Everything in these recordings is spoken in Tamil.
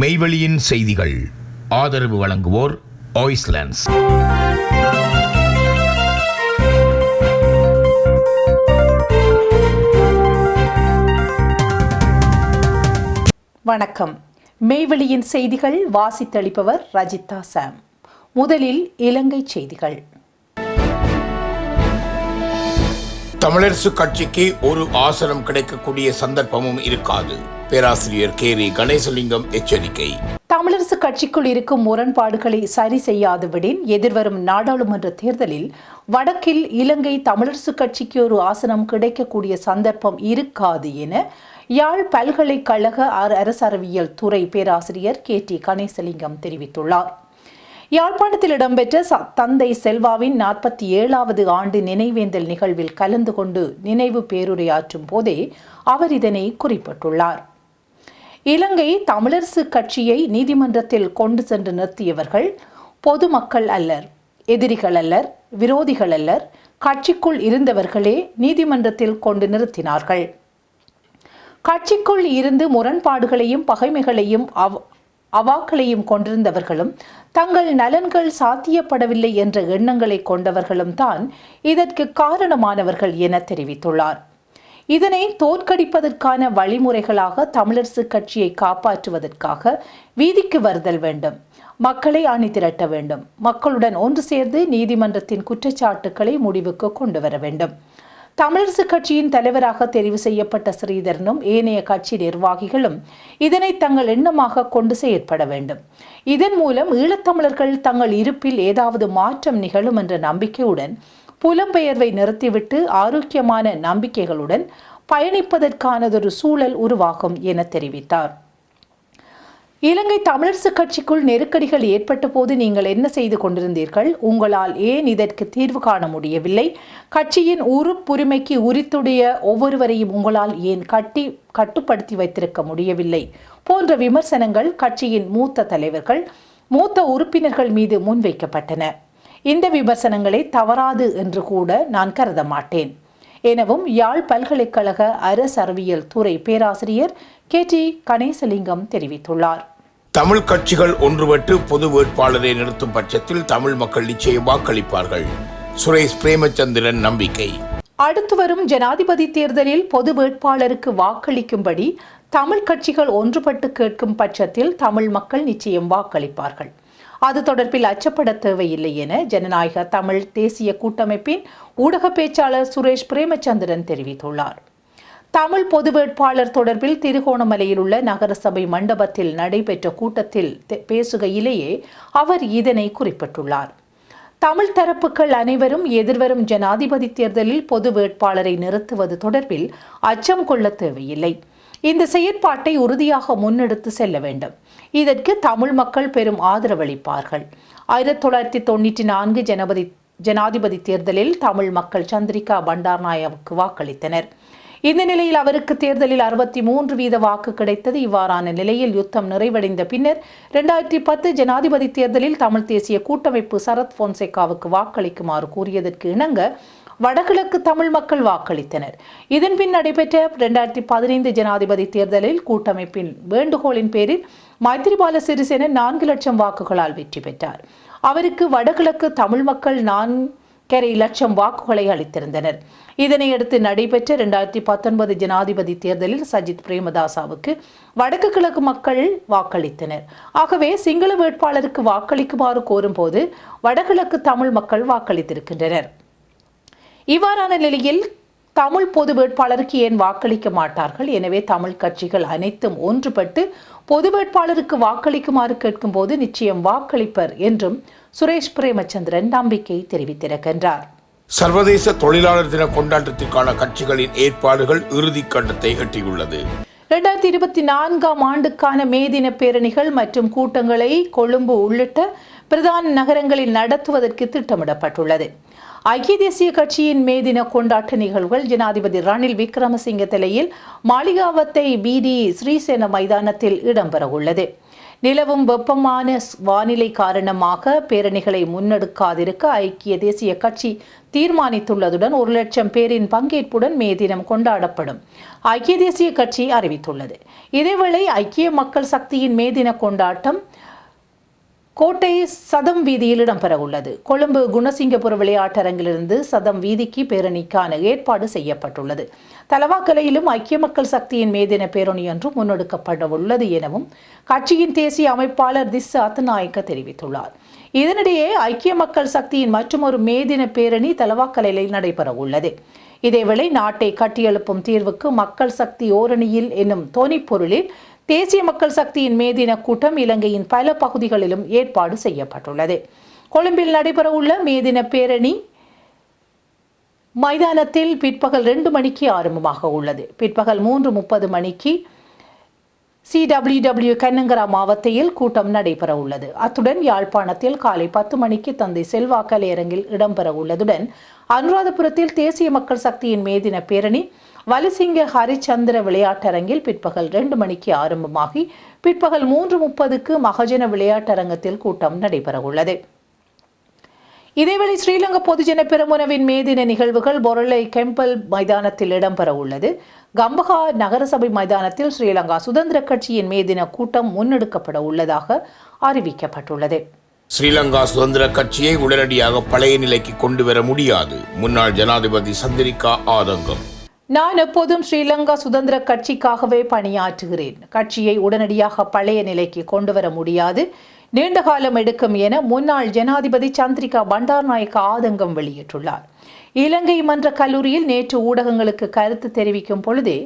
மெய்வெளியின் செய்திகள். ஆதரவு வழங்குவோர் ஆய்ஸ்லாண்ட்ஸ் வணக்கம். மெய்வெளியின் செய்திகள் வாசித்தளிப்பவர் ரஜிதா சாம். முதலில் இலங்கை செய்திகள். தமிழரசு கட்சிக்கு ஒரு ஆசனம் கிடைக்கக்கூடிய சந்தர்ப்பமும் இருக்காது. பேராசிரியர் கேரி கணேசலிங்கம் எச்சரிக்கை. தமிழரசு கட்சிக்குள் இருக்கும் முரண்பாடுகளை சரி செய்யாதுவிடின் எதிர்வரும் நாடாளுமன்ற தேர்தலில் வடக்கில் இலங்கை தமிழரசு கட்சிக்கு ஒரு ஆசனம் கிடைக்கக்கூடிய சந்தர்ப்பம் இருக்காது என யாழ் பல்கலைக்கழக அர- அரசறிவியல் துறை பேராசிரியர் கே டி கணேசலிங்கம் தெரிவித்துள்ளார். யாழ்ப்பாணத்தில் இடம்பெற்ற ச- தந்தை செல்வாவின் நாற்பத்தி ஏழாவது ஆண்டு நினைவேந்தல் நிகழ்வில் கலந்து கொண்டு நினைவு பேருரையாற்றும் போதே அவர் இதனை குறிப்பிட்டுள்ளார். இலங்கை தமிழரசு கட்சியை நீதிமன்றத்தில் கொண்டு சென்று நிறுத்தியவர்கள் பொதுமக்கள் அல்லர் எதிரிகள் அல்லர் விரோதிகள் அல்லர் கட்சிக்குள் இருந்தவர்களே நீதிமன்றத்தில் கொண்டு நிறுத்தினார்கள். கட்சிக்குள் இருந்து முரண்பாடுகளையும் பகைமைகளையும் அவ் அவாக்களையும் கொண்டிருந்தவர்களும் தங்கள் நலன்கள் சாத்தியப்படவில்லை என்ற எண்ணங்களை கொண்டவர்களும் தான் இதற்கு காரணமானவர்கள் என தெரிவித்துள்ளார். இதனை தோற்கடிப்பதற்கான வழிமுறைகளாக தமிழரசு கட்சியை காப்பாற்றுவதற்காக வீதிக்கு வருதல் வேண்டும் மக்களை அணி திரட்ட வேண்டும் மக்களுடன் ஒன்று சேர்ந்து நீதிமன்றத்தின் குற்றச்சாட்டுக்களை முடிவுக்கு கொண்டு வர வேண்டும். தமிழரசு கட்சியின் தலைவராக தெரிவு செய்யப்பட்ட ஸ்ரீதரனும் ஏனைய கட்சி நிர்வாகிகளும் இதனை தங்கள் எண்ணமாக கொண்டு செயற்பட வேண்டும். இதன் மூலம் ஈழத்தமிழர்கள் தங்கள் இருப்பில் ஏதாவது மாற்றம் நிகழும் என்ற நம்பிக்கையுடன் புலம்பெயர்வை நிறுத்திவிட்டு ஆரோக்கியமான நம்பிக்கைகளுடன் பயணிப்பதற்கானதொரு சூழல் உருவாகும் என தெரிவித்தார். இலங்கை தமிழரசு கட்சிக்குள் நெருக்கடிகள் ஏற்பட்ட போது நீங்கள் என்ன செய்து கொண்டிருந்தீர்கள்? உங்களால் ஏன் இதற்கு தீர்வு காண முடியவில்லை? கட்சியின் உறுப்புரிமைக்கு உரித்துடைய ஒவ்வொருவரையும் உங்களால் ஏன் கட்டி கட்டுப்படுத்தி வைத்திருக்க முடியவில்லை? போன்ற விமர்சனங்கள் கட்சியின் மூத்த தலைவர்கள் மூத்த உறுப்பினர்கள் மீது முன்வைக்கப்பட்டன. இந்த விமர்சனங்களை தவறாது என்று கூட நான் கருத மாட்டேன். எனவும் யாழ் பல்கலைக்கழக அரசறிவியல் துறை பேராசிரியர் கே டி கணேசலிங்கம் தெரிவித்துள்ளார். தமிழ் கட்சிகள் ஒன்றுபட்டு பொது வேட்பாளரை நிறுத்தும் பட்சத்தில் தமிழ் மக்கள் நிச்சயம் வாக்களிப்பார்கள். சுரேஷ் பிரேமச்சந்திரன் நம்பிக்கை. அடுத்து வரும் ஜனாதிபதி தேர்தலில் பொது வேட்பாளருக்கு வாக்களிக்கும்படி தமிழ் கட்சிகள் ஒன்றுபட்டு கேட்கும் பட்சத்தில் தமிழ் மக்கள் நிச்சயம் வாக்களிப்பார்கள். அது தொடர்பில் அச்சப்பட தேவையில்லை என ஜனநாயக தமிழ் தேசிய கூட்டமைப்பின் ஊடக பேச்சாளர் சுரேஷ் பிரேமச்சந்திரன் தெரிவித்துள்ளார். தமிழ் பொது வேட்பாளர் தொடர்பில் திருகோணமலையில் உள்ள நகரசபை மண்டபத்தில் நடைபெற்ற கூட்டத்தில் பேசுகையிலேயே அவர் இதனை குறிப்பிட்டுள்ளார். தமிழ் தரப்புகள் அனைவரும் எதிர்வரும் ஜனாதிபதி தேர்தலில் பொது வேட்பாளரை நிறுத்துவது தொடர்பில் அச்சம் கொள்ள தேவையில்லை. இந்த செயற்பாட்டை உறுதியாக முன்னெடுத்து செல்ல வேண்டும். இதற்கு தமிழ் மக்கள் பெரும் ஆதரவளிப்பார்கள் ஆயிரத்தி தொள்ளாயிரத்தி தொண்ணூற்றி நான்கு ஜனபதி ஜனாதிபதி தேர்தலில் தமிழ் மக்கள் சந்திரிகா பண்டார்நாயவுக்கு வாக்களித்தனர். இந்த நிலையில் அவருக்கு தேர்தலில் அறுபத்தி மூன்று வீத வாக்கு கிடைத்தது. இவ்வாறான நிலையில் யுத்தம் நிறைவடைந்த பின்னர் இரண்டாயிரத்தி பத்து ஜனாதிபதி தேர்தலில் தமிழ் தேசிய கூட்டமைப்பு சரத் போன்சேகாவுக்கு வாக்களிக்குமாறு கூறியதற்கு இணங்க வடகிழக்கு தமிழ் மக்கள் வாக்களித்தனர். இதன்பின் நடைபெற்ற இரண்டாயிரத்தி பதினைந்து ஜனாதிபதி தேர்தலில் கூட்டமைப்பின் வேண்டுகோளின் பேரில் மைத்திரிபால சிறிசேன நான்கு லட்சம் வாக்குகளால் வெற்றி பெற்றார். அவருக்கு வடகிழக்கு தமிழ் மக்கள் நான்கரை லட்சம் வாக்குகளை அளித்திருந்தனர். இதனையடுத்து நடைபெற்ற இரண்டாயிரத்தி பத்தொன்பது ஜனாதிபதி தேர்தலில் சஜித் பிரேமதாசாவுக்கு வடக்கு கிழக்கு மக்கள் வாக்களித்தனர். ஆகவே சிங்கள வேட்பாளருக்கு வாக்களிக்குமாறு கோரும்போது வடகிழக்கு தமிழ் மக்கள் வாக்களித்திருக்கின்றனர். இவ்வாறான நிலையில் தமிழ் பொது வேட்பாளருக்கு ஏன் வாக்களிக்க மாட்டார்கள்? எனவே தமிழ் கட்சிகள் அனைத்தும் ஒன்றுபட்டு பொது வேட்பாளருக்கு வாக்களிக்குமாறு கேட்கும்போது நிச்சயம் வாக்களிப்பர் என்றும் சுரேஷ் பிரேமச்சந்திரன் நம்பிக்கை தெரிவித்திருக்கின்றார். சர்வதேச தொழிலாளர் தின கொண்டாட்டத்திற்கான கட்சிகளின் ஏற்பாடுகள் இறுதி கட்டத்தை எட்டியுள்ளது. இரண்டாயிரத்தி இருபத்தி நான்காம் ஆண்டுக்கான மே தின பேரணிகள் மற்றும் கூட்டங்களை கொழும்பு உள்ளிட்ட பிரதான நகரங்களில் நடத்துவதற்கு திட்டமிடப்பட்டுள்ளது. ஐக்கிய தேசிய கட்சியின் மே தின கொண்டாட்ட நிகழ்வுகள். ஜனாதிபதி ரணில் விக்ரமசிங்க தலையில் மாளிகாவத்தை பிடி ஸ்ரீசேன மைதானத்தில் இடம்பெறவுள்ளது. நிலவும் வெப்பமான வானிலை காரணமாக பேரணிகளை முன்னெடுக்காதிருக்க ஐக்கிய தேசிய கட்சி தீர்மானித்துள்ளதுடன் ஒரு லட்சம் பேரின் பங்கேற்புடன் மே தினம் கொண்டாடப்படும் ஐக்கிய தேசிய கட்சி அறிவித்துள்ளது. இதேவேளை ஐக்கிய மக்கள் சக்தியின் மே தின கொண்டாட்டம் கோட்டை சதம் வீதியில் இடம்பெறவுள்ளது. கொழும்பு குணசிங்கபுர விளையாட்டரங்கிலிருந்து சதம் வீதிக்கு பேரணிக்கான ஏற்பாடு செய்யப்பட்டுள்ளது. தலவாக்கலையிலும் ஐக்கிய மக்கள் சக்தியின் மேதின பேரணி ஒன்று முன்னெடுக்கப்பட உள்ளது எனவும் கட்சியின் தேசிய அமைப்பாளர் திஸ் அத்தநாயக்க தெரிவித்துள்ளார். இதனிடையே ஐக்கிய மக்கள் சக்தியின் மற்றொரு மேதின பேரணி தலவாக்கலையில் நடைபெற உள்ளது இதேவேளை நாட்டை கட்டியெழுப்பும் தீர்வுக்கு மக்கள் சக்தி ஓரணியில் என்னும் தொனிப்பொருளில் தேசிய மக்கள் சக்தியின் மேதின கூட்டம் இலங்கையின் பல பகுதிகளிலும் ஏற்பாடு செய்யப்பட்டுள்ளது. கொழும்பில் நடைபெறவுள்ள மேதின பேரணி மைதானத்தில் பிற்பகல் ரெண்டு மணிக்கு ஆரம்பமாக உள்ளது. பிற்பகல் மூன்று முப்பது மணிக்கு சிடபிள்யூடபிள்யூ கண்ணங்கரா மாவட்டத்தில் கூட்டம் நடைபெற உள்ளது. அத்துடன் யாழ்ப்பாணத்தில் காலை பத்து மணிக்கு தந்தை செல்வா கலையரங்கில் இடம்பெற உள்ளதுடன் அனுராதபுரத்தில் தேசிய மக்கள் சக்தியின் மேதின பேரணி வலிசிங்க ஹரிச்சந்திர விளையாட்டரங்கில் பிற்பகல் ரெண்டு மணிக்கு ஆரம்பமாகி பிற்பகல் மூன்று முப்பதுக்கு மகஜன விளையாட்டரங்கத்தில் கூட்டம் நடைபெறவுள்ளது. இதேவேளை ஸ்ரீலங்கா பொதுஜன பெருமுனவின் மேதின நிகழ்வுகள் பொருளை கெம்பல் மைதானத்தில் இடம்பெற உள்ளது கம்பஹா நகரசபை மைதானத்தில் ஸ்ரீலங்கா சுதந்திர கட்சியின் மேதின கூட்டம் முன்னெடுக்கப்பட உள்ளதாக அறிவிக்கப்பட்டுள்ளது. ஸ்ரீலங்கா சுதந்திர கட்சியை உடனடியாக பழைய நிலைக்கு கொண்டு வர முடியாது. முன்னாள் ஜனாதிபதி சந்திரிகா ஆதங்கம். நான் எப்போதும் ஸ்ரீலங்கா சுதந்திர கட்சிக்காகவே பணியாற்றுகிறேன். கட்சியை உடனடியாக பழைய நிலைக்கு கொண்டு வர முடியாது. நீண்ட காலம் எடுக்கும் என முன்னாள் ஜனாதிபதி சந்திரிகா பண்டார்நாயக்க ஆதங்கம் வெளியிட்டுள்ளார். இலங்கை மன்ற கல்லூரியில் நேற்று ஊடகங்களுக்கு கருத்து தெரிவிக்கும் பொழுதே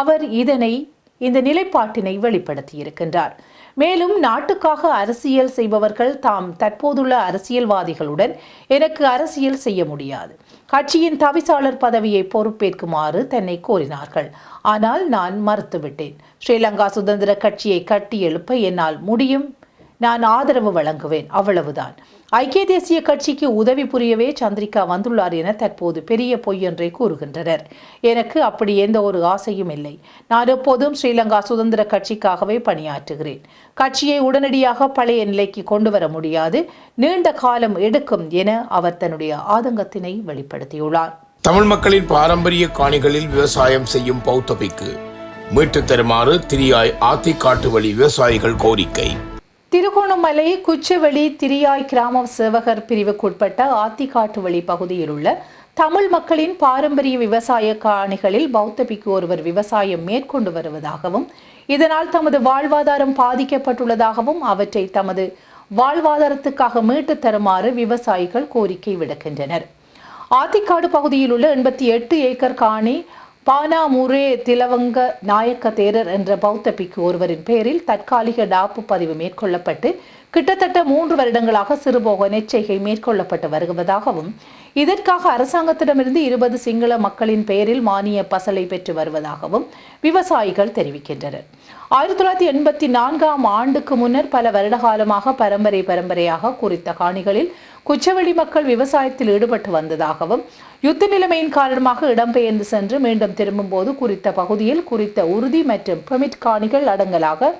அவர் இதனை இந்த நிலைப்பாட்டினை வெளிப்படுத்தியிருக்கின்றார். மேலும் நாட்டுக்காக அரசியல் செய்பவர்கள் தாம் தற்போதுள்ள அரசியல்வாதிகளுடன் எனக்கு அரசியல் செய்ய முடியாது. கட்சியின் தவிசாளர் பதவியை பொறுப்பேற்குமாறு தன்னை கோரினார்கள். ஆனால் நான் மறுத்துவிட்டேன். ஸ்ரீலங்கா சுதந்திர கட்சியை கட்டி எழுப்ப என்னால் முடியும். நான் ஆதரவு வழங்குவேன். அவ்வளவுதான். ஐக்கிய தேசிய கட்சிக்கு உதவி புரியவே சந்திரிகா வந்துள்ளார் என தற்போது பெரிய பொய் என்றே கூறுகின்றனர். எனக்கு அப்படி எந்த ஒரு ஆசையும் இல்லை. நான் எப்போதும் ஸ்ரீலங்கா சுதந்திர கட்சிக்காகவே பணியாற்றுகிறேன். கட்சியை உடனடியாக பழைய நிலைக்கு கொண்டு வர முடியாது. நீண்ட காலம் எடுக்கும் என அவர் தன்னுடைய ஆதங்கத்தினை வெளிப்படுத்தியுள்ளார். தமிழ் மக்களின் பாரம்பரிய காணிகளில் விவசாயம் செய்யும் பௌத்தபிக்கு மீட்டுத் தருமாறு திரியாய் ஆத்திக்காட்டு வழி விவசாயிகள் கோரிக்கை. திருகோணமலை குச்சவெளி திரியாய் கிராம சேவகர் பிரிவுக்குட்பட்ட ஆத்திக்காட்டுவழி பகுதியில் உள்ள தமிழ் மக்களின் பாரம்பரிய விவசாய காணிகளில் பௌத்த பிக்கு ஒருவர் விவசாயம் மேற்கொண்டு வருவதாகவும் இதனால் தமது வாழ்வாதாரம் பாதிக்கப்பட்டுள்ளதாகவும் அவற்றை தமது வாழ்வாதாரத்துக்காக மீட்டுத் தருமாறு விவசாயிகள் கோரிக்கை விடுக்கின்றனர். ஆத்திக்காடு பகுதியில் உள்ள எண்பத்தி எட்டு ஏக்கர் காணி பானாமுரே திலவங்க நாயக்க தேரர் என்ற பௌத்த பிக்கு ஒருவரின் பெயரில் தற்காலிக டாப்பு பதிவு மேற்கொள்ளப்பட்டு கிட்டத்தட்ட மூன்று வருடங்களாக சிறுபோக நெச்சைகை மேற்கொள்ளப்பட்டு வருவதாகவும் இதற்காக அரசாங்கத்திடமிருந்து இருபது சிங்கள மக்களின் பெயரில் மானிய பசலை பெற்று வருவதாகவும் விவசாயிகள் தெரிவிக்கின்றனர். ஆயிரத்தி தொள்ளாயிரத்தி எண்பத்தி நான்காம் ஆண்டுக்கு முன்னர் பல வருடகாலமாக பரம்பரை பரம்பரையாக குறித்த காணிகளில் குச்சவெளி மக்கள் விவசாயத்தில் ஈடுபட்டு வந்ததாகவும் யுத்த நிலைமையின் காரணமாக இடம்பெயர்ந்து சென்று மீண்டும் திரும்பும்போது குறித்த பகுதியில் குறித்த உறுதி மற்றும் பெமிட் காணிகள் அடங்கலாக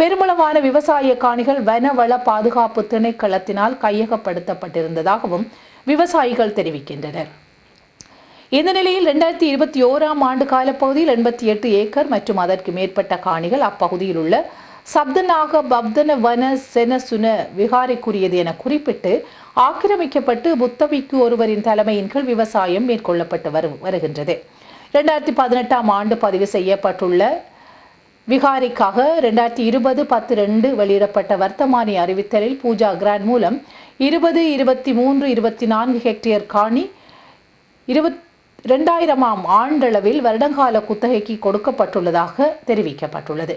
பெருமளவான விவசாய காணிகள் வனவள பாதுகாப்பு திணைக்களத்தினால் கையகப்படுத்தப்பட்டிருந்ததாகவும் விவசாயிகள் தெரிவிக்கின்றனர். இந்த நிலையில் இரண்டாயிரத்தி இருபத்தி ஓராம் ஆண்டு காலப்பகுதியில் எண்பத்தி எட்டு ஏக்கர் மற்றும் அதற்கு மேற்பட்ட காணிகள் அப்பகுதியில் உள்ள சப்தனாக பப்தன வன சென சுன விகாரைக்குரியது என குறிப்பிட்டு ஆக்கிரமிக்கப்பட்டு புத்தபிக்கு ஒருவரின் தலைமையின் கீழ் விவசாயம் மேற்கொள்ளப்பட்டு வரு வருகின்றது. ரெண்டாயிரத்தி பதினெட்டாம் ஆண்டு பதிவு செய்யப்பட்டுள்ள விகாரிக்காக ரெண்டாயிரத்தி இருபது பத்து ரெண்டு வெளியிடப்பட்ட வர்த்தமானி அறிவித்தலில் பூஜா கிராண்ட் மூலம் இருபது இருபத்தி மூன்று இருபத்தி நான்கு ஹெக்டேர் காணி இருபத் ரெண்டாயிரமாம் ஆண்டளவில் வருடங்கால குத்தகைக்கு கொடுக்கப்பட்டுள்ளதாக தெரிவிக்கப்பட்டுள்ளது.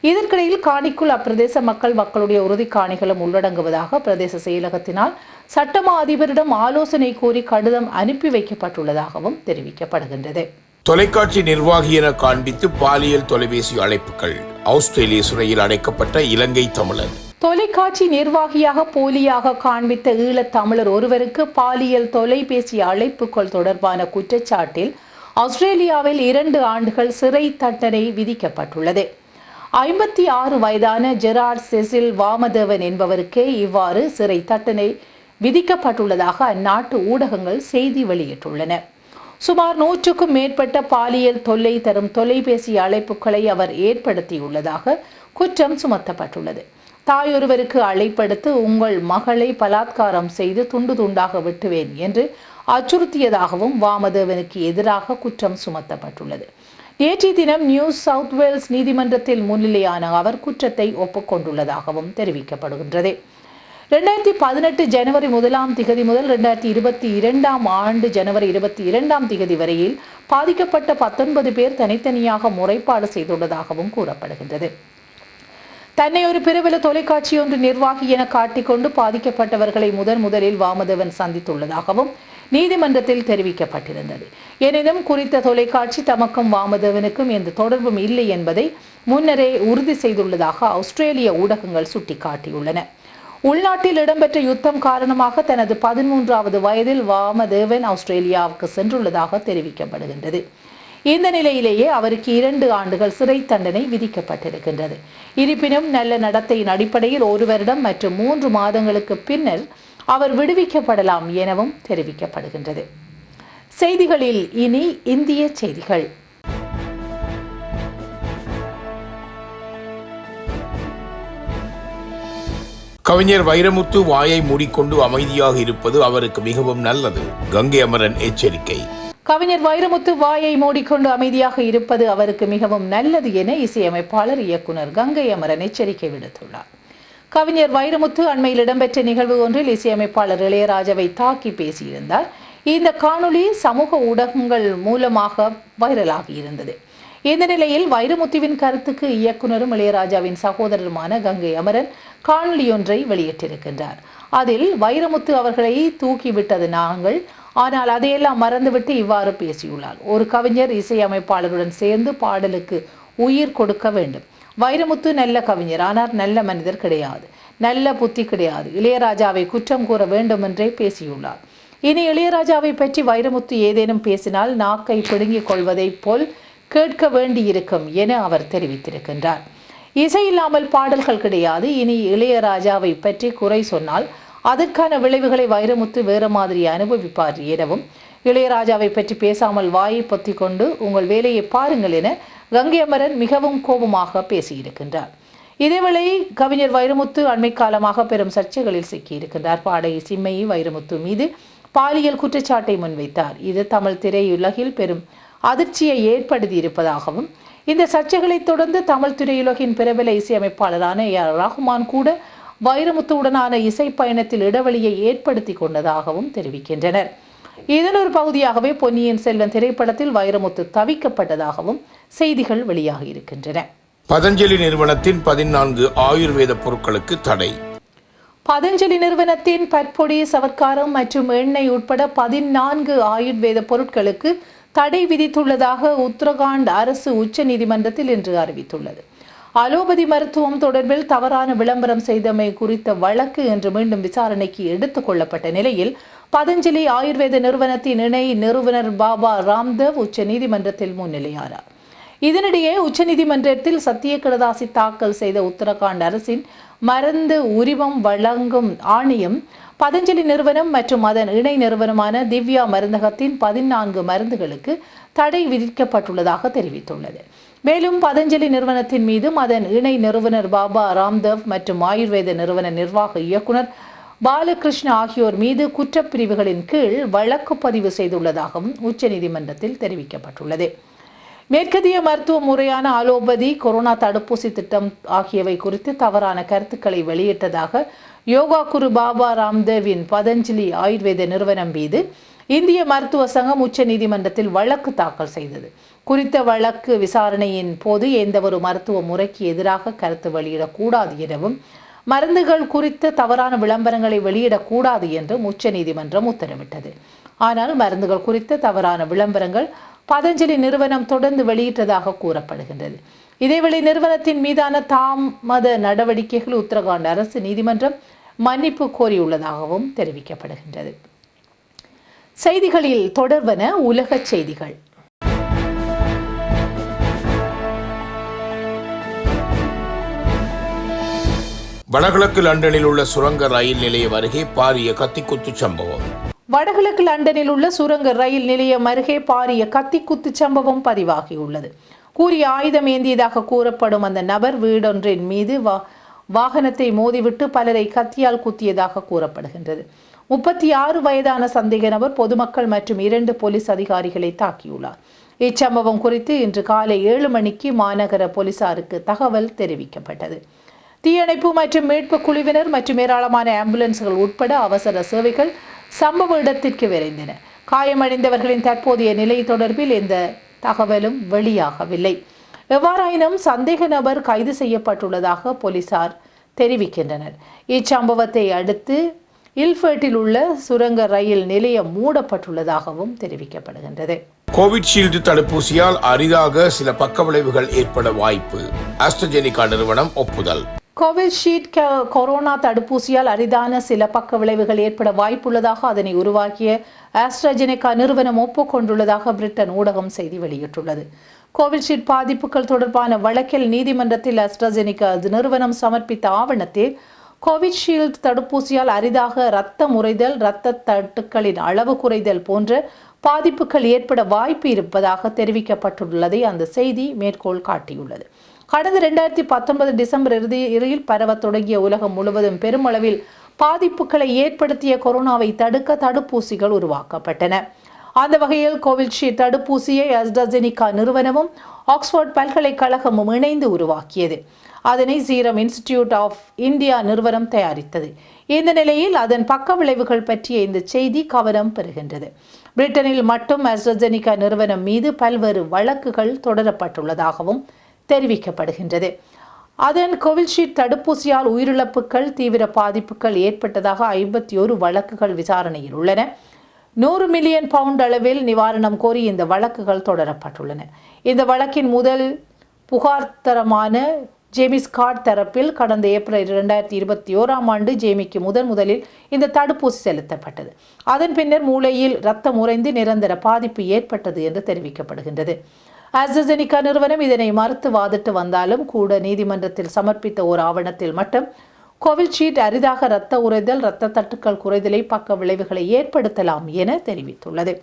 இதற்கிடையில் காணிக்குள் அப்பிரதேச மக்கள் மக்களுடைய உறுதி காணிகளும் உள்ளடங்குவதாக பிரதேச செயலகத்தினால் சட்டமா அதிபரிடம் ஆலோசனை கோரி கடிதம் அனுப்பி வைக்கப்பட்டுள்ளதாகவும் தெரிவிக்கப்படுகின்றது. தொலைக்காட்சி நிர்வாகி என காண்பித்து பாலியல் தொலைபேசி அழைப்புகள். ஆஸ்திரேலிய சிறையில் அடைக்கப்பட்ட இலங்கை தமிழர் தொலைக்காட்சி நிர்வாகியாக போலியாக காண்பித்த ஈழத் தமிழர் ஒருவருக்கு பாலியல் தொலைபேசி அழைப்புகள் தொடர்பான குற்றச்சாட்டில் ஆஸ்திரேலியாவில் இரண்டு ஆண்டுகள் சிறை தண்டனை விதிக்கப்பட்டுள்ளது. ஐம்பத்தி ஆறு வயதான ஜெரார்ட் செசில் வாமதேவன் என்பவருக்கே இவ்வாறு சிறை தட்டனை விதிக்கப்பட்டுள்ளதாக அந்நாட்டு ஊடகங்கள் செய்தி வெளியிட்டுள்ளன. சுமார் நூற்றுக்கும் மேற்பட்ட பாலியல் தொல்லை தரும் தொலைபேசி அழைப்புகளை அவர் ஏற்படுத்தியுள்ளதாக குற்றம் சுமத்தப்பட்டுள்ளது. தாயொருவருக்கு அழைப்படுத்து உங்கள் மகளை பலாத்காரம் செய்து துண்டு துண்டாக வெட்டுவேன் என்று அச்சுறுத்தியதாகவும் வாமதேவனுக்கு எதிராக குற்றம் சுமத்தப்பட்டுள்ளது. நேற்றைய தினம் நியூ சவுத் வேல்ஸ் நீதிமன்றத்தில் முன்னிலையான அவர் குற்றத்தை ஒப்புக்கொண்டுள்ளதாகவும் தெரிவிக்கப்படுகின்றது. ரெண்டாயிரத்தி பதினெட்டு ஜனவரி முதலாம் திகதி முதல் ரெண்டாயிரத்தி இருபத்தி இரண்டாம் ஆண்டு ஜனவரி இருபத்தி இரண்டாம் திகதி வரையில் பாதிக்கப்பட்ட பத்தொன்பது பேர் தனித்தனியாக முறைப்பாடு செய்துள்ளதாகவும் கூறப்படுகின்றது. தன்னை ஒரு பிரபல தொலைக்காட்சி ஒன்று நிர்வாகி என காட்டிக்கொண்டு பாதிக்கப்பட்டவர்களை முதன் முதலில் வாமதேவன் சந்தித்துள்ளதாகவும் நீதிமன்றத்தில் தெரிவிக்கப்பட்டிருந்தது. எனினும் குறித்த தொலைக்காட்சி தமக்கும் வாமதேவனுக்கும் எந்த தொடர்பும் இல்லை என்பதை முன்னரே உறுதி செய்துள்ளதாக ஆஸ்திரேலிய ஊடகங்கள் சுட்டிக்காட்டியுள்ளன. உள்நாட்டில் இடம்பெற்ற யுத்தம் காரணமாக தனது பதிமூன்றாவது வயதில் வாமதேவன் ஆஸ்திரேலியாவுக்கு சென்றுள்ளதாக தெரிவிக்கப்படுகின்றது. இந்த நிலையிலேயே அவருக்கு இரண்டு ஆண்டுகள் சிறை தண்டனை விதிக்கப்பட்டிருக்கின்றது. இருப்பினும் நல்ல நடத்தையின் அடிப்படையில் ஒரு வருடம் மற்றும் மூன்று மாதங்களுக்கு பின்னர் அவர் விடுவிக்கப்படலாம் எனவும் தெரிவிக்கப்படுகின்றது. செய்திகளில் இனி இந்திய செய்திகள். கவிஞர் வைரமுத்து வாயை மூடிக்கொண்டு அமைதியாக இருப்பது அவருக்கு மிகவும் நல்லது. கங்கை அமரன் எச்சரிக்கை. கவிஞர் வைரமுத்து வாயை மூடிக்கொண்டு அமைதியாக இருப்பது அவருக்கு மிகவும் நல்லது என இசையமைப்பாளர் இயக்குனர் கங்கை அமரன் எச்சரிக்கை விடுத்துள்ளார். கவிஞர் வைரமுத்து அண்மையில் இடம்பெற்ற நிகழ்வு ஒன்றில் இசையமைப்பாளர் இளையராஜாவை தாக்கி பேசியிருந்தார். இந்த காணொளி சமூக ஊடகங்கள் மூலமாக வைரலாகி இருந்தது. இந்த நிலையில் வைரமுத்துவின் கருத்துக்கு இயக்குனரும் இளையராஜாவின் சகோதரருமான கங்கை அமரன் காணொலியொன்றை வெளியிட்டிருக்கின்றார். அதில் வைரமுத்து அவர்களை தூக்கிவிட்டது நாங்கள் ஆனால் அதையெல்லாம் மறந்துவிட்டு இவ்வாறு பேசியுள்ளார். ஒரு கவிஞர் இசையமைப்பாளருடன் சேர்ந்து பாடலுக்கு உயிர் கொடுக்க வேண்டும். வைரமுத்து நல்ல கவிஞர் ஆனால் நல்ல மனிதர் கிடையாது. நல்ல புத்தி கிடையாது. இளையராஜாவை குற்றம் கூற வேண்டும் என்றே பேசியுள்ளார். இனி இளையராஜாவை பற்றி வைரமுத்து ஏதேனும் பேசினால் நாக்கை பிடுங்கிக் கொள்வதைப் போல் கேட்க வேண்டியிருக்கும் என அவர் தெரிவித்திருக்கின்றார். இசை இல்லாமல் பாடல்கள் கிடையாது. இனி இளையராஜாவை பற்றி குறை சொன்னால் அதற்கான விளைவுகளை வைரமுத்து வேறு மாதிரி அனுபவிப்பார் எனவும் இளையராஜாவை பற்றி பேசாமல் வாயை பொத்தி கொண்டு உங்கள் வேலையை பாருங்கள் என கங்கை அமரன் மிகவும் கோபமாக பேசியிருக்கின்றார். இதேவேளை கவிஞர் வைரமுத்து அண்மை காலமாக பெரும் சர்ச்சைகளில் சிக்கியிருக்கின்றார். பாடகி சிம்மையை வைரமுத்து மீது பாலியல் குற்றச்சாட்டை முன்வைத்தார். இது தமிழ் திரையுலகில் பெரும் அதிர்ச்சியை ஏற்படுத்தி இருப்பதாகவும் இந்த சர்ச்சைகளைத் தொடர்ந்து தமிழ் திரையுலகின் பிரபல இசையமைப்பாளரான ஏ ஆர் ரஹ்மான் கூட வைரமுத்துவுடனான இசை பயணத்தில் இடைவெளியை ஏற்படுத்தி கொண்டதாகவும் தெரிவிக்கின்றனர். இதன் ஒரு பகுதியாகவே பொன்னியின் செல்வன் திரைப்படத்தில் வைரமுத்து தவிக்கப்பட்டதாகவும் செய்திகள் வெளியாகி இருக்கின்றன. பதஞ்சலி நிறுவனத்தின் பதினான்கு ஆயுர்வேத பொருட்களுக்கு தடை. பதஞ்சலி நிறுவனத்தின் பற்பொடி சவர்க்காரம் மற்றும் எண்ணெய் உட்பட பதினான்கு ஆயுர்வேத பொருட்களுக்கு தடை விதித்துள்ளதாக உத்தரகாண்ட் அரசு உச்ச நீதிமன்றத்தில் இன்று அறிவித்துள்ளது. அலோபதி மருத்துவம் தொடர்பில் தவறான விளம்பரம் செய்தமை குறித்த வழக்கு இன்று மீண்டும் விசாரணைக்கு எடுத்துக் கொள்ளப்பட்ட நிலையில் பதஞ்சலி ஆயுர்வேத நிறுவனத்தின் இணை நிறுவனர் பாபா ராம்தேவ் உச்ச நீதிமன்றத்தில் முன்னிலையானார். இதனிடையே உச்சநீதிமன்றத்தில் சத்திய கடதாசி தாக்கல் செய்த உத்தரகாண்ட் அரசின் மருந்து உரிமம் வழங்கும் ஆணையம் பதஞ்சலி நிறுவனம் மற்றும் அதன் இணை நிறுவனமான திவ்யா மருந்தகத்தின் பதினான்கு மருந்துகளுக்கு தடை விதிக்கப்பட்டுள்ளதாக தெரிவித்துள்ளது. மேலும் பதஞ்சலி நிறுவனத்தின் மீதும் அதன் இணை நிறுவனர் பாபா ராம்தேவ் மற்றும் ஆயுர்வேத நிறுவன நிர்வாக இயக்குனர் பாலகிருஷ்ண ஆகியோர் மீது குற்றப்பிரிவுகளின் கீழ் வழக்கு பதிவு செய்துள்ளதாகவும் உச்சநீதிமன்றத்தில் தெரிவிக்கப்பட்டுள்ளது. மேற்கத்திய மருத்துவ முறையான அலோபதி கொரோனா தடுப்பூசி திட்டம் ஆகியவை குறித்து தவறான கருத்துக்களை வெளியிட்டதாக யோகா குரு பாபா ராம்தேவின் பதஞ்சலி ஆயுர்வேத நிறுவனம் மீது இந்திய மருத்துவ சங்கம் உச்ச நீதிமன்றத்தில் வழக்கு தாக்கல் செய்தது. குறித்த வழக்கு விசாரணையின் போது எந்தவொரு மருத்துவ முறைக்கு எதிராக கருத்து வெளியிடக்கூடாது எனவும் மருந்துகள் குறித்த தவறான விளம்பரங்களை வெளியிடக்கூடாது என்றும் உச்ச நீதிமன்றம் உத்தரவிட்டது. ஆனால் மருந்துகள் குறித்த தவறான விளம்பரங்கள் பதஞ்சலி நிறுவனம் தொடர்ந்து வெளியிட்டதாக கூறப்படுகின்றது. இதேவேளை நிறுவனத்தின் மீதான தாமத நடவடிக்கைகள் உத்தரகாண்ட் அரசு நீதிமன்றம் மன்னிப்பு கோரியுள்ளதாகவும் தெரிவிக்கப்படுகின்றது. செய்திகளில் தொடர்வன உலக செய்திகள். வடகிழக்கு லண்டனில் உள்ள சுரங்க ரயில் நிலையம் அருகே பாரிய கத்திக்குத்து சம்பவம். வடகிழக்கு லண்டனில் உள்ள சுரங்க ரயில் நிலையம் அருகே பாரிய கத்திக்குத்து சம்பவம் பதிவாகியுள்ளது. கூறிய ஆயுதம் ஏந்தியதாக கூறப்படும் அந்த நபர் வீடொன்றின் மீது வா வாகனத்தை மோதிவிட்டு பலரை கத்தியால் குத்தியதாக கூறப்படுகின்றது. முப்பத்தி ஆறு வயதான சந்தேக நபர் பொதுமக்கள் மற்றும் இரண்டு போலீஸ் அதிகாரிகளை தாக்கியுள்ளார். இச்சம்பவம் குறித்து இன்று காலை ஏழு மணிக்கு மாநகர போலீசாருக்கு தகவல் தெரிவிக்கப்பட்டது. தீயணைப்பு மற்றும் மீட்பு குழுவினர் மற்றும் ஏராளமான ஆம்புலன்ஸ்கள் உட்பட அவசர சேவைகள் சம்பவ இடத்திற்கு விரைந்தன. காயமடைந்தவர்களின் தற்போதைய நிலை தொடர்பில் எந்த தகவலும் வெளியாகவில்லை. எவ்வாறாயினும் சந்தேக நபர் கைது செய்யப்பட்டுள்ளதாக போலீசார் தெரிவிக்கின்றனர். இச்சம்பவத்தை அடுத்து இல்ஃபர்ட்டில் உள்ள சுரங்க ரயில் நிலையம் மூடப்பட்டுள்ளதாகவும் தெரிவிக்கப்படுகின்றது. கோவிட்ஷீல்டு தடுப்பூசியால் அரிதாக சில பக்க விளைவுகள் ஏற்பட வாய்ப்பு. ஆஸ்ட்ரஜெனிகா நிறுவனம் ஒப்புதல். கோவிஷீல்ட் க- கொரோனா தடுப்பூசியால் அரிதான சில பக்க விளைவுகள் ஏற்பட வாய்ப்புள்ளதாக அதனை உருவாக்கிய ஆஸ்ட்ராஜெனிகா நிறுவனம் ஒப்புக்கொண்டுள்ளதாக பிரிட்டன் ஊடகம் செய்தி வெளியிட்டுள்ளது. கோவிஷீல்ட் பாதிப்புகள் தொடர்பான வழக்கில் நீதிமன்றத்தில் ஆஸ்ட்ராஜெனிகா நிறுவனம் சமர்ப்பித்த ஆவணத்தில் கோவிஷீல்டு தடுப்பூசியால் அரிதாக இரத்த முறைதல் இரத்த தட்டுக்களின் அளவு குறைதல் போன்ற பாதிப்புகள் ஏற்பட வாய்ப்பு இருப்பதாக தெரிவிக்கப்பட்டுள்ளதை அந்த செய்தி மேற்கோள் காட்டியுள்ளது. கடந்த ரெண்டாயிரத்தி பத்தொன்பது டிசம்பர் இறுதி இறுதியில் பரவத் தொடங்கிய உலகம் முழுவதும் பெருமளவில் பாதிப்புகளை ஏற்படுத்திய கொரோனாவை தடுக்க தடுப்பூசிகள் உருவாக்கப்பட்டன. அந்த வகையில் கோவில்ஷீல்ட் தடுப்பூசியை அஸ்ட்ராஜெனிகா நிறுவனமும் ஆக்ஸ்போர்ட் பல்கலைக்கழகமும் இணைந்து உருவாக்கியது. அதனை சீரம் இன்ஸ்டிடியூட் ஆஃப் இந்தியா நிறுவனம் தயாரித்தது. இந்த நிலையில் அதன் பக்க விளைவுகள் பற்றிய இந்த செய்தி கவனம் பெறுகின்றது. பிரிட்டனில் மட்டும் அஸ்ட்ராஜெனிகா நிறுவனம் மீது பல்வேறு வழக்குகள் தொடரப்பட்டுள்ளதாகவும் தெரிவிக்கப்படுகின்றது. அதன் கோவில்ஷீல்ட் தடுப்பூசியால் உயிரிழப்புகள் தீவிர பாதிப்புகள் ஏற்பட்டதாக ஐம்பத்தி ஒரு வழக்குகள் விசாரணையில் உள்ளன. நூறு மில்லியன் பவுண்ட் அளவில் நிவாரணம் கோரி இந்த வழக்குகள் தொடரப்பட்டுள்ளன. இந்த வழக்கின் முதல் புகார்தரமான ஜேமி ஸ்காட் தரப்பில் கடந்த ஏப்ரல் இரண்டாயிரத்தி இருபத்தி ஓராம் ஆண்டு ஜேமிக்கு முதன் முதலில் இந்த தடுப்பூசி செலுத்தப்பட்டது. அதன் பின்னர் மூளையில் ரத்தம் உறைந்து நிரந்தர பாதிப்பு ஏற்பட்டது என்று தெரிவிக்கப்படுகின்றது. ஆஸ்ட்ரஜெனிகா நிறுவனம் இதனை மறுத்து வாதிட்டு வந்தாலும் கூட நீதிமன்றத்தில் சமர்ப்பித்த ஒரு ஆவணத்தில் மட்டும் கோவில்ஷீட் அரிதாக இரத்த உறைதல் இரத்த தட்டுக்கள் குறைதலை பக்க விளைவுகளை ஏற்படுத்தலாம் என தெரிவித்துள்ளது.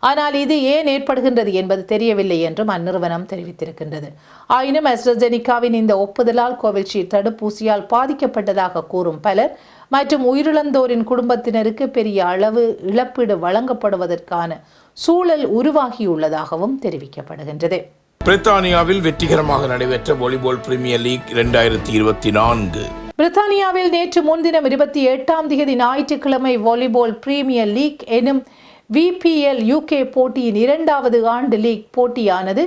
ஆனால் இது ஏன் ஏற்படுகின்றது என்பது தெரியவில்லை என்றும் அந்நிறுவனம் தெரிவித்திருக்கின்றது. ஆயினும் அஸ்ட்ரஜெனிகாவின் இந்த ஒப்புதலால் கோவில்ஷீட் தடுப்பூசியால் பாதிக்கப்பட்டதாக கூறும் பலர் மற்றும் உயிரிழந்தோரின் குடும்பத்தினருக்கு பெரிய அளவு இழப்பீடு வழங்கப்படுவதற்கான சூழல் உருவாகியுள்ளதாகவும் தெரிவிக்கப்படுகின்றது. பிரித்தானியாவில் வெற்றிகரமாக நடைபெற்ற வாலிபால் பிரீமியர் லீக் இரண்டாயிரத்தி இருபத்தி நான்கு. பிரித்தானியாவில் நேற்று முன்தினம் இருபத்தி எட்டாம் தேதி ஞாயிற்றுக்கிழமை வாலிபால் பிரீமியர் லீக் எனும் விபிஎல் யூகே போட்டியின் இரண்டாவது ஆண்டு லீக் போட்டியானது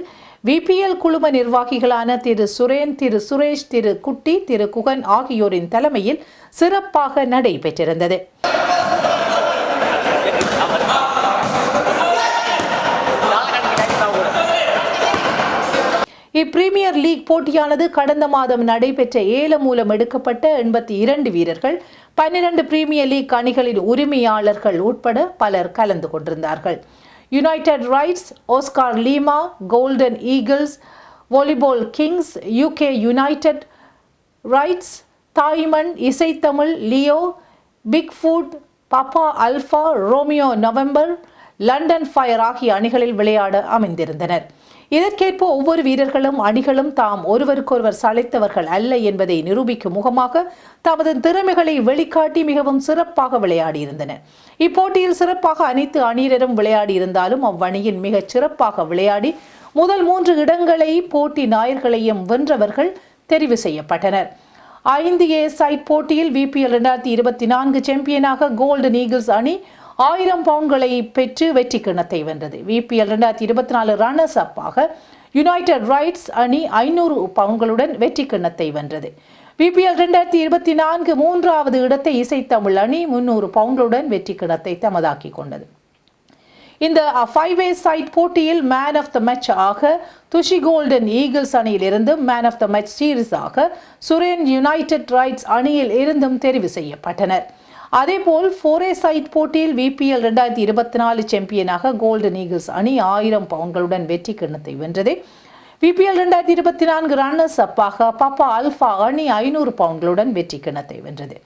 விபிஎல் குழும நிர்வாகிகளான திரு சுரேன் திரு சுரேஷ் திரு குட்டி திரு குகன் ஆகியோரின் தலைமையில் சிறப்பாக நடைபெற்றிருந்தது. இப்பிரீமியர் லீக் போட்டியானது கடந்த மாதம் நடைபெற்ற ஏலம் மூலம் எடுக்கப்பட்ட எண்பத்தி இரண்டு வீரர்கள் பன்னிரண்டு பிரீமியர் லீக் அணிகளின் உரிமையாளர்கள் உட்பட பலர் கலந்து கொண்டிருந்தார்கள். United Rights Oscar Lima Golden Eagles volleyball Kings UK United Rights தாய்மன் இசைத்தமிழ் Leo Big Foot Papa Alfa Romeo November London Fire ஆகிய அணிகளில் விளையாட அமைந்திருந்தனர். இதற்கேற்ப ஒவ்வொரு வீரர்களும் அணிகளும் தாம் ஒருவருக்கொருவர் சளைத்தவர்கள் அல்ல என்பதை நிரூபிக்கும் முகமாக தமது திறமைகளை வெளிக்காட்டி மிகவும் சிறப்பாக விளையாடியிருந்தனர் இப்போட்டியில் சிறப்பாக அனைத்து அணியினரும் விளையாடியிருந்தாலும் அவ்வணியின் மிகச் சிறப்பாக விளையாடி முதல் மூன்று இடங்களை போட்டி நாயர்களையும் வென்றவர்கள் தெரிவு செய்யப்பட்டனர். ஐந்து ஏ சைட் போட்டியில் விபிஎல் இரண்டாயிரத்தி இருபத்தி நான்கு சாம்பியனாக கோல்டன் ஈகிள்ஸ் அணி ஆயிரம் பவுண்ட்களை பெற்று வெற்றி கிண்ணத்தை வென்றது. விபிஎல் ரெண்டாயிரத்தி இருபத்தி நாலு ரன்னர்ஸ் அப்பாக யுனைடெட் ரைட்ஸ் அணி ஐநூறு பவுண்ட்களுடன் வெற்றி கிண்ணத்தை வென்றது. விபிஎல் ரெண்டாயிரத்தி இருபத்தி நான்கு மூன்றாவது இடத்தை இசைத்தமிழ் அணி முன்னூறு பவுண்டுடன் வெற்றி கிணத்தை தமதாக்கி கொண்டது. இந்த ஃபைவ் வே சைட் போட்டியில் மேன் ஆஃப் த மேட்ச் ஆக துஷி கோல்டன் ஈகிள்ஸ் அணியில் இருந்தும் man of the match series ஆக சுரேன் யுனைடெட் ரைட்ஸ் அணியில் இருந்தும் தெரிவு செய்யப்பட்டனர். அதேபோல் ஃபோரே சைட் போட்டியில் விபிஎல் ரெண்டாயிரத்தி இருபத்தி நாலு சாம்பியனாக கோல்டன் ஈகிள்ஸ் அணி ஆயிரம் பவுன்களுடன் வெற்றி கிண்ணத்தை வென்றது. விபிஎல் ரெண்டாயிரத்தி இருபத்தி நான்கு ரன்னர்ஸ் அப்பாக பாப்பா அல்ஃபா அணி ஐநூறு பவுன்களுடன் வெற்றி கிண்ணத்தை வென்றது.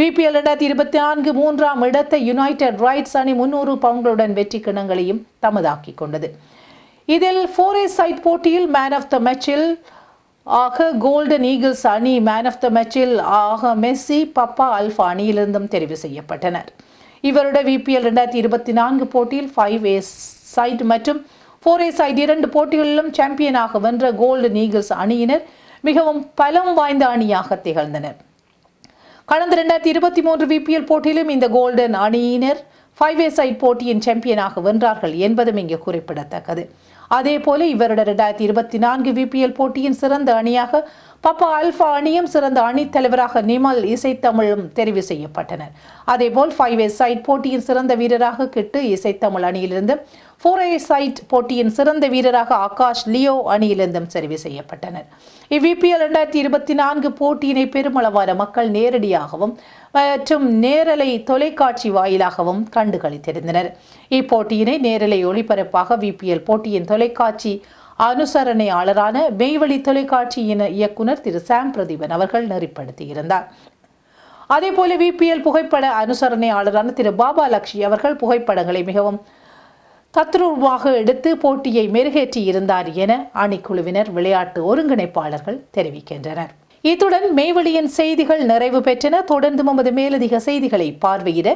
விபிஎல் ரெண்டாயிரத்தி இருபத்தி நான்கு மூன்றாம் இடத்தை யுனைடெட் ரைட்ஸ் அணி முன்னூறு பவுன்களுடன் வெற்றி கிண்ணங்களையும் தமதாக்கிக் கொண்டது. இதில் ஃபோரே சைட் போட்டியில் மேன் ஆஃப் த மேட்சில் ஆக கோல்டன் ஈகிள்ஸ் அணி மேன் ஆஃப் த மேட்சில் ஆக மெஸ்ஸி பப்பா அல்ஃபா அணியிலிருந்தும் தெரிவு செய்யப்பட்டனர். இவருடைய விபிஎல் ரெண்டாயிரத்தி இருபத்தி நான்கு போட்டியில் ஃபைவ் ஏ சைட் மற்றும் ஃபோர் ஏ சைட் இரண்டு போட்டிகளிலும் சாம்பியனாக வென்ற கோல்டன் ஈகிள்ஸ் அணியினர் மிகவும் பலம் வாய்ந்த அணியாக திகழ்ந்தனர். கடந்த ரெண்டாயிரத்தி இருபத்தி மூன்று விபிஎல் போட்டியிலும் இந்த கோல்டன் அணியினர் ஃபைவ் ஏ சைட் போட்டியின் சாம்பியனாக வென்றார்கள் என்பதும் இங்கு குறிப்பிடத்தக்கது. அதே போல இவருடைய ரெண்டாயிரத்தி இருபத்தி நான்கு விபிஎல் போட்டியின் சிறந்த அணியாக பாப்பா அல்ஃபா அணியும் சிறந்த அணித் தலைவராக நிமல் இசைத்தமிழும் தெரிவு செய்யப்பட்டனர். அதேபோல் ஃபைவ் ஏ சைட் போட்டியின் சிறந்த வீரராக கிட்டு இசைத்தமிழ் அணியிலிருந்து ஃபோர் ஏ சைட் போட்டியின் சிறந்த வீரராக ஆகாஷ் லியோ அணியிலிருந்தும் தெரிவு செய்யப்பட்டனர். இவ்விபிஎல் ரெண்டாயிரத்தி இருபத்தி நான்கு போட்டியினை பெருமளவான மக்கள் நேரடியாகவும் மற்றும் நேரலை தொலைக்காட்சி வாயிலாகவும் கண்டுகளித்திருந்தனர். இப்போட்டியினை நேரலை ஒளிபரப்பாக விபிஎல் போட்டியின் தொலைக்காட்சி அனுசரணையாளரான மெய்வழி தொலைக்காட்சியின் இயக்குனர் திரு சாம் பிரதீபன் அவர்கள் நெறிப்படுத்தியிருந்தார். அதேபோல விபிஎல் புகைப்பட அனுசரணையாளரான திரு பாபா லக்ஷி அவர்கள் புகைப்படங்களை மிகவும் தத்ரூபமாக எடுத்து போட்டியை மெருகேற்றி இருந்தார் என அணிக்குழுவினர் விளையாட்டு ஒருங்கிணைப்பாளர்கள் தெரிவிக்கின்றனர். இத்துடன் மேவழியின் செய்திகள் நிறைவு பெற்றன. தொடர்ந்து நமது மேலதிக செய்திகளை பார்வையிட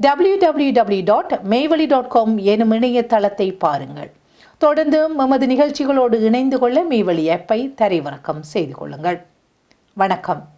W W W dot Mevazhi dot com எனும் இணையதளத்தை பாருங்கள். தொடர்ந்து நமது நிகழ்ச்சிகளோடு இணைந்து கொள்ள மீவழி ஆப்பை தரைவிறக்கம் செய்து கொள்ளுங்கள். வணக்கம்.